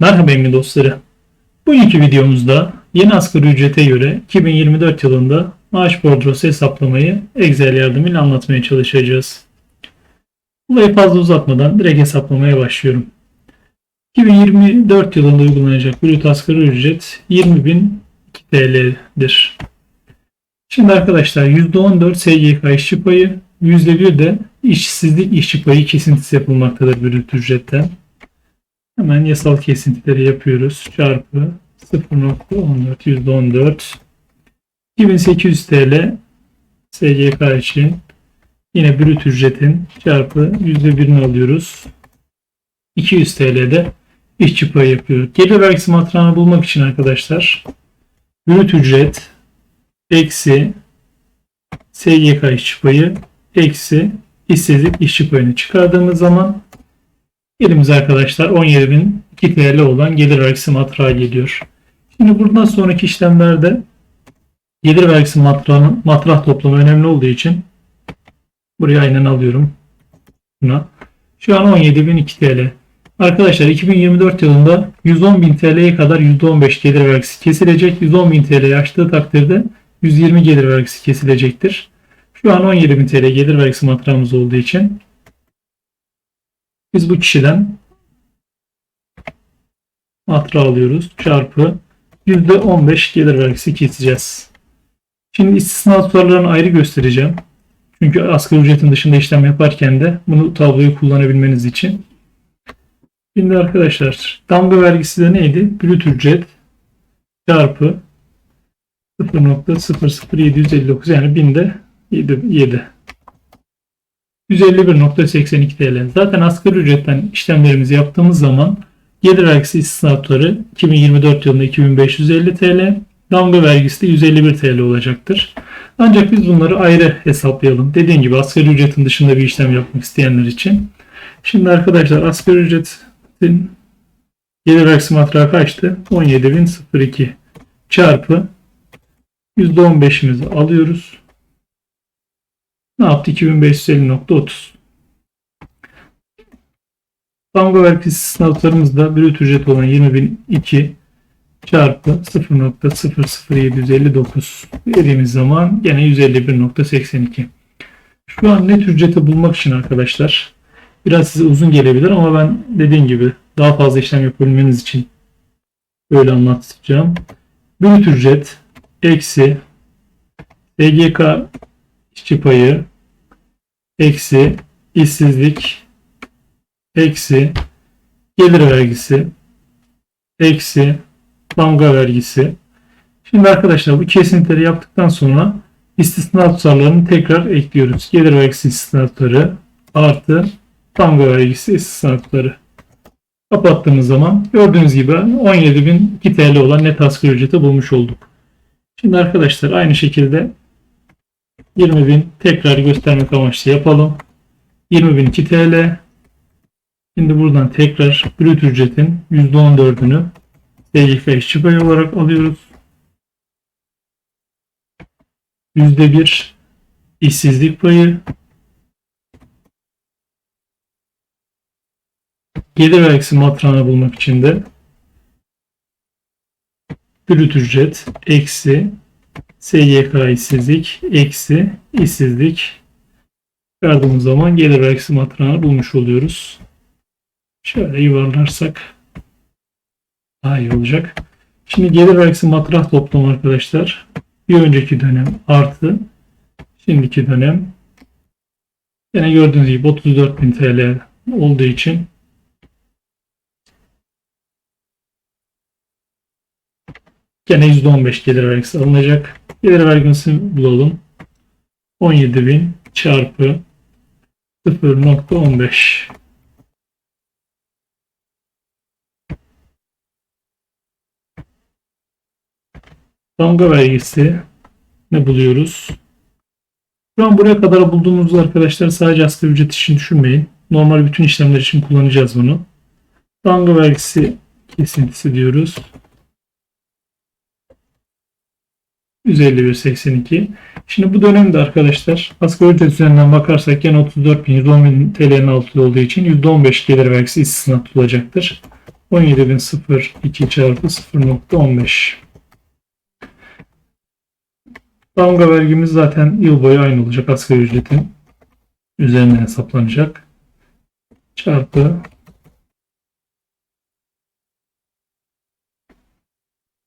Merhaba emmi dostları. Bugünkü videomuzda yeni asgari ücrete göre 2024 yılında maaş bordrosu hesaplamayı Excel yardımıyla anlatmaya çalışacağız. Olayı fazla uzatmadan direkt hesaplamaya başlıyorum. 2024 yılında uygulanacak brüt asgari ücret 20.002 TL'dir. Şimdi arkadaşlar %14 SGK işçi payı, %1 de işsizlik işçi payı kesintisi yapılmaktadır brüt ücretten. Hemen yasal kesintileri yapıyoruz. Çarpı 0.14 %14 2800 TL SGK için yine brüt ücretin çarpı %1'ini alıyoruz. 200 TL'de işçi payı yapıyor. Gelir vergisi matrağını bulmak için arkadaşlar brüt ücret eksi SGK işçi payı eksi işsizlik işçi payını çıkardığımız zaman elimize arkadaşlar 17.002 TL olan gelir vergisi matrağı geliyor. Şimdi buradan sonraki işlemlerde gelir vergisi matrağının matrah toplamı önemli olduğu için buraya aynen alıyorum. Buna. Şu an 17.002 TL. Arkadaşlar 2024 yılında 110.000 TL'ye kadar %15 gelir vergisi kesilecek. 110.000 TL'yi aştığı takdirde 120 gelir vergisi kesilecektir. Şu an 17.000 TL gelir vergisi matrağımız olduğu için biz bu kişiden matra alıyoruz. Çarpı %15 gelir vergisi keseceğiz. Şimdi istisna tutarlarını ayrı göstereceğim. Çünkü asgari ücretin dışında işlem yaparken de bunu tabloyu kullanabilmeniz için. Şimdi arkadaşlar damga vergisi de neydi? Brüt ücret çarpı 0.00759 yani binde 7, 7. 151.82 TL. Zaten asgari ücretten işlemlerimizi yaptığımız zaman gelir vergisi istisnatları 2024 yılında 2550 TL, damga vergisi de 151 TL olacaktır. Ancak biz bunları ayrı hesaplayalım. Dediğim gibi asgari ücretin dışında bir işlem yapmak isteyenler için. Şimdi arkadaşlar asgari ücretin gelir vergisi matrağı kaçtı? 17.002 çarpı %15'imizi alıyoruz. Ne yaptı? 2550.30. Damga vergisi sınavlarımızda brüt ücret olan 20.002 çarpı 0.00759 verdiğimiz zaman gene 151.82. Şu an net ücreti bulmak için arkadaşlar biraz size uzun gelebilir ama ben dediğim gibi daha fazla işlem yapabilmeniz için böyle anlatacağım. Brüt ücret eksi SGK işçi payı eksi işsizlik eksi gelir vergisi eksi damga vergisi. Şimdi arkadaşlar bu kesintileri yaptıktan sonra istisna tutarlarını tekrar ekliyoruz. Gelir vergisi istisna tutarı artı damga vergisi istisna tutarı. Kapattığımız zaman gördüğünüz gibi 17.002 TL olan net asgari ücreti bulmuş olduk. Şimdi arkadaşlar aynı şekilde 20.000 tekrar göstermek amaçlı yapalım. 20.002 TL. Şimdi buradan tekrar brüt ücretin %14'ünü SGK işçi payı olarak alıyoruz. %1 işsizlik payı. Gelir vergisi matrağını bulmak için de brüt ücret eksi SGK işsizlik eksi işsizlik çıkardığımız zaman gelir vergisi matrağını bulmuş oluyoruz. Şöyle yuvarlarsak daha iyi olacak. Şimdi gelir vergisi matrah toplamı arkadaşlar. Bir önceki dönem artı şimdiki dönem yine gördüğünüz gibi 34.000 TL olduğu için Gene %15 gelir vergisi alınacak. Gelir vergisini bulalım. 17.000 çarpı 0.15 Damga vergisi ne buluyoruz? Şu an buraya kadar bulduğumuz arkadaşlar sadece asgari ücret için düşünmeyin. Normal bütün işlemler için kullanacağız bunu. Damga vergisi kesintisi diyoruz. 151.82. Şimdi bu dönemde arkadaşlar asgari ücret üzerinden bakarsak 34.000 110.000 TL'nin altında olduğu için %15 gelir vergisi istisna tutulacaktır. 17.002 çarpı 0.15. Damga vergimiz zaten yıl boyu aynı olacak. Asgari ücretin üzerinden hesaplanacak. Çarpı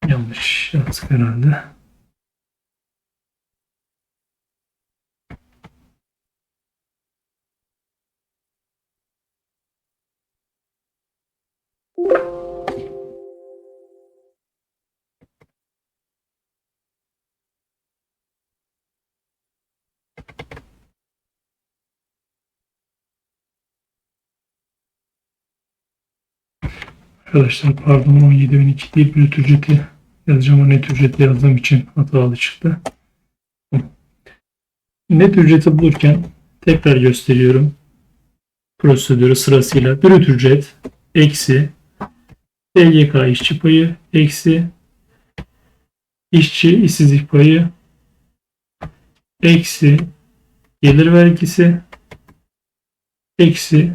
yanlış yazdık herhalde. Arkadaşlar pardon 17.002 değil brüt ücreti yazacağım o net ücreti yazdığım için hatalı çıktı. Net ücreti bulurken tekrar gösteriyorum. Prosedürü sırasıyla brüt ücret eksi SGK işçi payı eksi işçi işsizlik payı eksi gelir vergisi eksi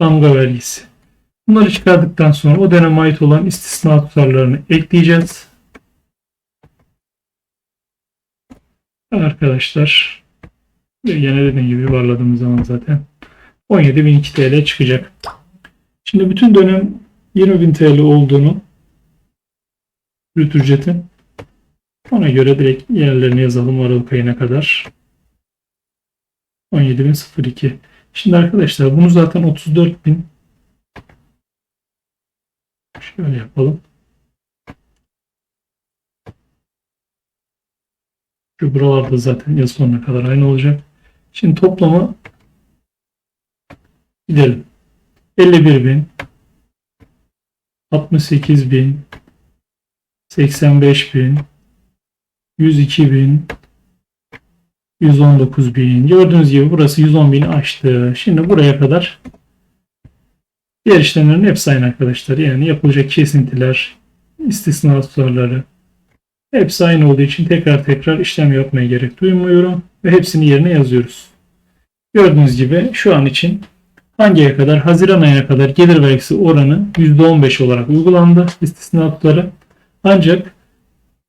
damga vergisi. Bunları çıkardıktan sonra o döneme ait olan istisna tutarlarını ekleyeceğiz. Arkadaşlar yine dediğim gibi yuvarladığımız zaman zaten 17.002 TL çıkacak. Şimdi bütün dönem 20.000 TL olduğunu brüt ücretin ona göre direkt yerlerini yazalım Aralık ayına kadar. 17.002 Şimdi arkadaşlar bunu zaten 34.000 Şöyle yapalım. Şu buralarda zaten yıl sonuna kadar aynı olacak. Şimdi toplamı gidelim. 51 bin 68 bin 85 bin 102 bin 119 bin gördüğünüz gibi burası 110 bini aştı. Şimdi buraya kadar Diğer işlemlerin hepsi aynı arkadaşlar. Yani yapılacak kesintiler, istisna tutarları hepsi aynı olduğu için tekrar tekrar işlem yapmaya gerek duymuyorum ve hepsini yerine yazıyoruz. Gördüğünüz gibi şu an için hangiye kadar? Haziran ayına kadar gelir vergisi oranı %15 olarak uygulandı istisna tutarı. Ancak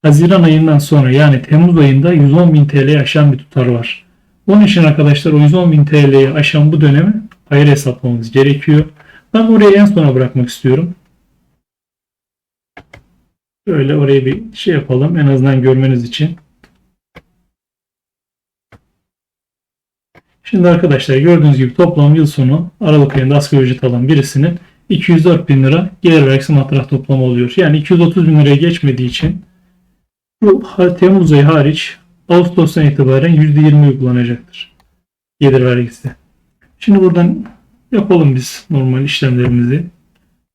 Haziran ayından sonra yani Temmuz ayında 110.000 TL'yi aşan bir tutar var. Onun için arkadaşlar o 110.000 TL'yi aşan bu dönemi ayrı hesaplamamız gerekiyor. Ben orayı en sona bırakmak istiyorum. Böyle oraya bir şey yapalım. En azından görmeniz için. Şimdi arkadaşlar gördüğünüz gibi toplam yıl sonu Aralık ayında asgari ücret alan birisinin 204 bin lira gelir vergisi matrah toplamı oluyor. Yani 230 bin liraya geçmediği için bu Temmuz ayı hariç Ağustos'tan itibaren %20 uygulanacaktır. Gelir vergisi. Şimdi buradan Yapalım biz normal işlemlerimizi.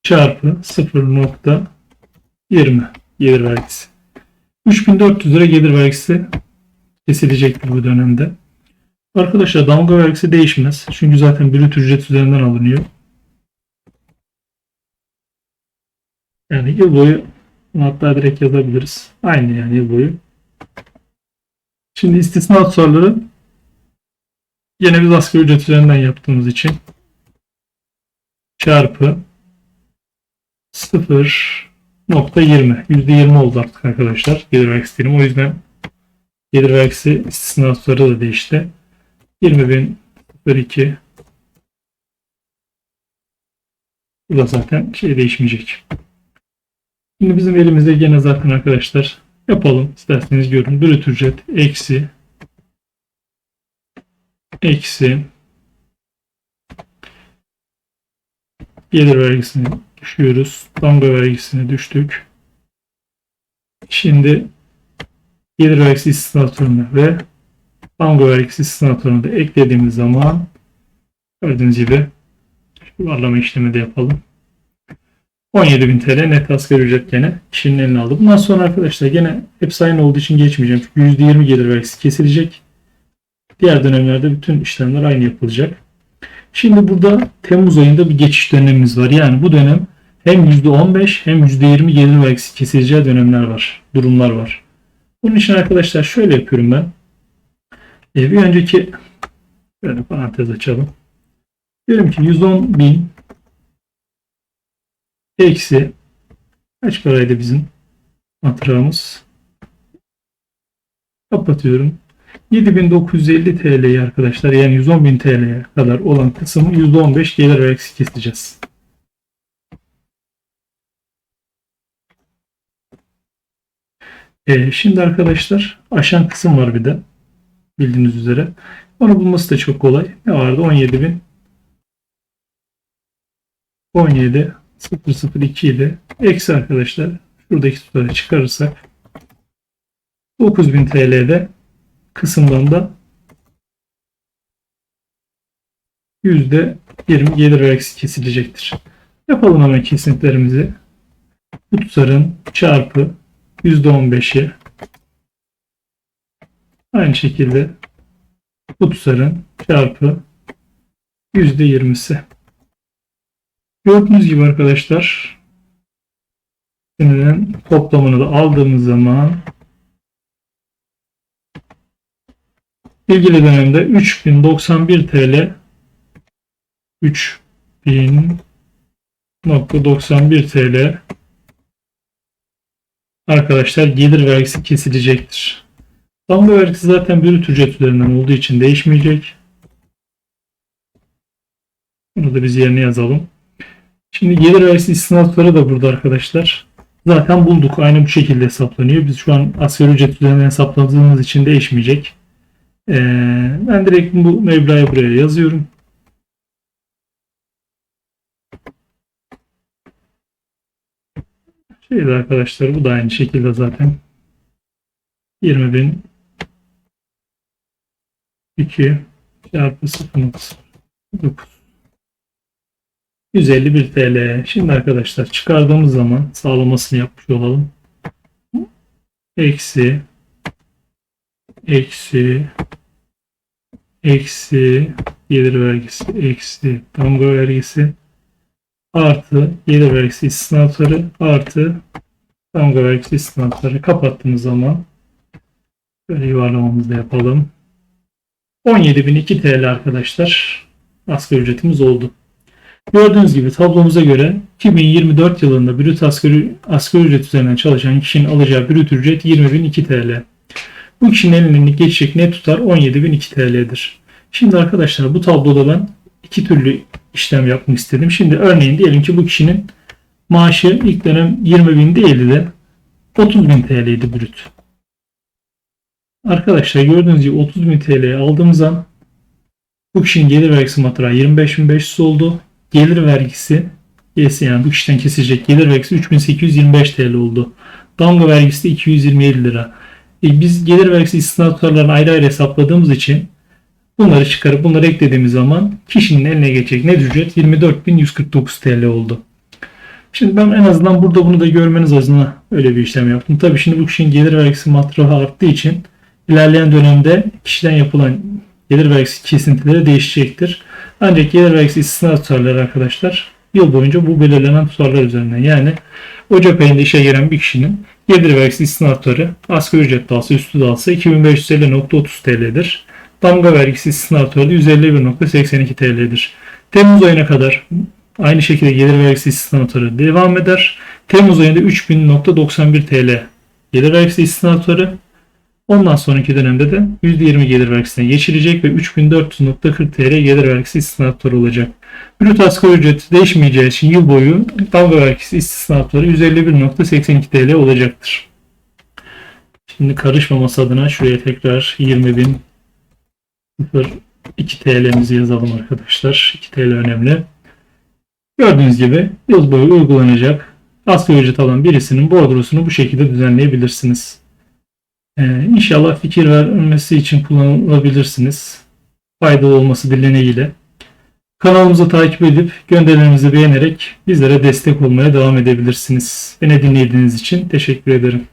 Çarpı 0.20 gelir vergisi. 3400 lira gelir vergisi kesilecektir bu dönemde. Arkadaşlar damga vergisi değişmez. Çünkü zaten brüt ücret üzerinden alınıyor. Yani yıl boyu hatta direkt yazabiliriz. Aynı yani yıl boyu. Şimdi istisna tutarları yine biz asgari ücret üzerinden yaptığımız için çarpı 0.20 %20 oldu artık arkadaşlar gelir vergisi O yüzden gelir vergisi istisnasları da değişti. 20.002 Bu da zaten şey değişmeyecek. Şimdi bizim elimizde gene zaten arkadaşlar yapalım. isterseniz görün. Brüt ücret eksi eksi Gelir vergisini düşüyoruz. Damga vergisini düştük. Şimdi gelir vergisi istisnatörünü ve damga vergisi istisnatörünü de eklediğimiz zaman gördüğünüz gibi yuvarlama işlemi de yapalım. 17.000 TL net asgari ücret gene kişinin eline aldı. Bundan sonra arkadaşlar gene hepsi aynı olduğu için geçmeyeceğim. Çünkü %20 gelir vergisi kesilecek. Diğer dönemlerde bütün işlemler aynı yapılacak. Şimdi burada Temmuz ayında bir geçiş dönemimiz var. Yani bu dönem hem %15 hem %20 gelir vergisi kesileceği dönemler var. Durumlar var. Bunun için arkadaşlar şöyle yapıyorum ben. E, bir önceki böyle parantez açalım. Diyelim ki 110 bin eksi kaç paraydı bizim matrağımız? Kapatıyorum. 7950 TL'yi arkadaşlar yani 110.000 TL'ye kadar olan kısmı %15 gelir vergisi keseceğiz. Ee, şimdi arkadaşlar aşan kısım var bir de bildiğiniz üzere. Onu bulması da çok kolay. Ne vardı? 17.000 17 002 ile eksi arkadaşlar şuradaki tutarı çıkarırsak 9000 TL'de kısımdan da %20 gelir vergisi kesilecektir. Yapalım hemen kesintilerimizi. Bu tutarın çarpı %15'i aynı şekilde bu çarpı %20'si. Gördüğünüz gibi arkadaşlar senelerin toplamını da aldığımız zaman ilgili dönemde 3091 TL 3000.91 TL arkadaşlar gelir vergisi kesilecektir. Damga vergisi zaten brüt ücret üzerinden olduğu için değişmeyecek. Bunu da biz yerine yazalım. Şimdi gelir vergisi istinafları da burada arkadaşlar. Zaten bulduk. Aynı bu şekilde hesaplanıyor. Biz şu an asgari ücret üzerinden hesapladığımız için değişmeyecek. Ee, ben direkt bu meblağı buraya yazıyorum. Şeydi arkadaşlar bu da aynı şekilde zaten 20.000 2 çarpı 0.9 151 TL. Şimdi arkadaşlar çıkardığımız zaman sağlamasını yapmış olalım. Eksi eksi eksi gelir vergisi eksi damga vergisi artı gelir vergisi istinafları artı damga vergisi istinafları kapattığımız zaman böyle yuvarlamamızı da yapalım. 17.002 TL arkadaşlar asgari ücretimiz oldu. Gördüğünüz gibi tablomuza göre 2024 yılında brüt asgari, asgari ücret üzerinden çalışan kişinin alacağı brüt ücret 20.002 TL. Bu kişinin elinin geçecek net tutar 17.002 TL'dir. Şimdi arkadaşlar bu tabloda ben iki türlü işlem yapmak istedim. Şimdi örneğin diyelim ki bu kişinin maaşı ilk dönem 20.000 değildi de 30.000 TL'ydi brüt. Arkadaşlar gördüğünüz gibi 30.000 TL'ye aldığımız an bu kişinin gelir vergisi matrağı 25.500 oldu. Gelir vergisi yani bu kişiden kesilecek gelir vergisi 3825 TL oldu. Damga vergisi de 227 lira. E biz gelir vergisi istisna tutarlarını ayrı ayrı hesapladığımız için bunları çıkarıp bunları eklediğimiz zaman kişinin eline geçecek net ücret 24.149 TL oldu. Şimdi ben en azından burada bunu da görmeniz adına öyle bir işlem yaptım. Tabii şimdi bu kişinin gelir vergisi matrahı arttığı için ilerleyen dönemde kişiden yapılan gelir vergisi kesintileri değişecektir. Ancak gelir vergisi istisna tutarları arkadaşlar yıl boyunca bu belirlenen tutarlar üzerinden yani Ocak ayında işe giren bir kişinin gelir vergisi istisna tutarı asgari ücret dağılsa üstü dağılsa 2550.30 TL'dir. Damga vergisi istisna tutarı 151.82 TL'dir. Temmuz ayına kadar aynı şekilde gelir vergisi istisna tutarı devam eder. Temmuz ayında 3000.91 TL gelir vergisi istisna tutarı Ondan sonraki dönemde de %20 gelir vergisine geçilecek ve 3400.40 TL gelir vergisi istisnatları olacak. Brüt asgari ücret değişmeyeceği için yıl boyu damga vergisi istisnatları 151.82 TL olacaktır. Şimdi karışmaması adına şuraya tekrar 20.000 2 TL'mizi yazalım arkadaşlar. 2 TL önemli. Gördüğünüz gibi yıl boyu uygulanacak asgari ücret alan birisinin bordrosunu bu şekilde düzenleyebilirsiniz. Ee, inşallah fikir vermesi için kullanılabilirsiniz. Faydalı olması dileğiyle. Kanalımızı takip edip gönderilerimizi beğenerek bizlere destek olmaya devam edebilirsiniz. Beni dinlediğiniz için teşekkür ederim.